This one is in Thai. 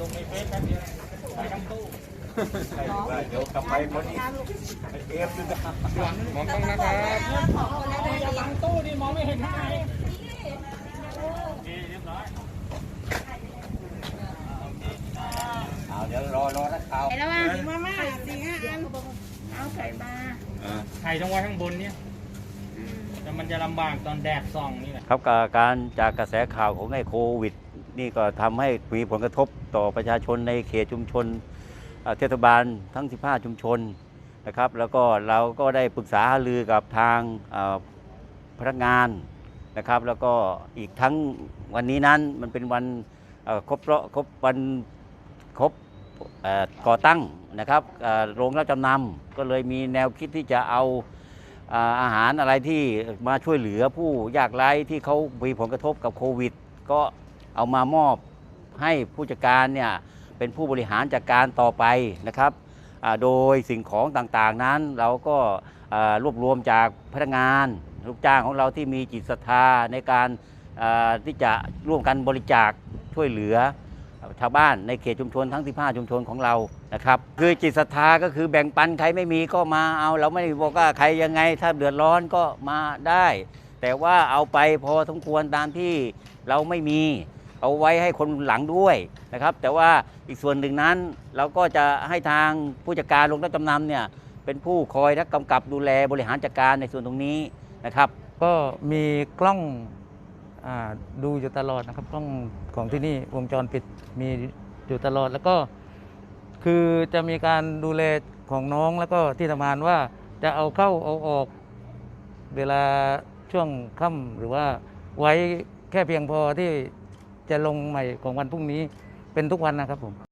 ลงในเฟซแป๊บเดียวใส่ทั้งตู้เดี๋ยวกลับไปพอดีเอฟดูนะมองต้องนะครับของคนละได้ยังตู้นี่มองไม่เห็นข้างในเอาเดี๋ยวรอรอนักข่าวไอ้แล้วว่ามาม่าสี่ห้าอันเอาใส่มาไข่ต้องไว้ข้างบนเนี่ยแต่มันจะลำบากตอนแดดส่องนี่แหละครับการจากกระแสข่าวของไอ้โควิด นี่ก็ทำให้มีผลกระทบต่อประชาชนในเขตชุมชนเทศบาลทั้ง 15 ชุมชนนะครับ แล้วก็เราก็ได้ปรึกษาหารือกับทางพนักงานนะครับ แล้วก็อีกทั้งวันนี้นั้นมันเป็นวันครบรอบครบวันครบก่อตั้งนะครับโรงรับจำนำก็เลยมีแนวคิดที่จะเอาอาหารอะไรที่มาช่วยเหลือผู้ยากไร้ที่เขามีผลกระทบกับโควิด ก็ เอามามอบให้ผู้จัดการเนี่ยเป็นผู้บริหารจัดการต่อไปนะครับโดยสิ่งของต่างๆนั้นเราก็รวบรวมจากพนักงานลูกจ้างของเราที่มีจิตศรัทธาในการที่จะร่วมกันบริจาคช่วยเหลือชาวบ้านในเขตชุมชนทั้ง 15 ชุมชนของเรานะครับคือจิตศรัทธาก็คือแบ่งปันใครไม่มีก็มาเอา เราไม่ได้บอกว่าใครยังไง ถ้าเดือดร้อนก็มาได้ แต่ว่าเอาไปพอสมควรตามที่เราไม่มี เอาไว้ให้คนหลังด้วยนะครับ แต่ว่าอีกส่วนหนึ่งนั้นเราก็จะให้ทางผู้จัดการโรงรับจำนำเนี่ยเป็นผู้คอยและกำกับดูแลบริหารจัดการในส่วนตรงนี้นะครับ ก็มีกล้องอดูอยู่ตลอดนะครับกล้องของที่นี่วงจรปิดมีอยู่ตลอดแล้วก็ คือจะมีการดูแลของน้องแล้วก็ที่ทำงานว่าจะเอาเข้าเอาออก เวลาช่วงค่ำหรือว่าไว้แค่เพียงพอที่ จะลงใหม่ของวันพรุ่งนี้เป็นทุกวันนะครับผม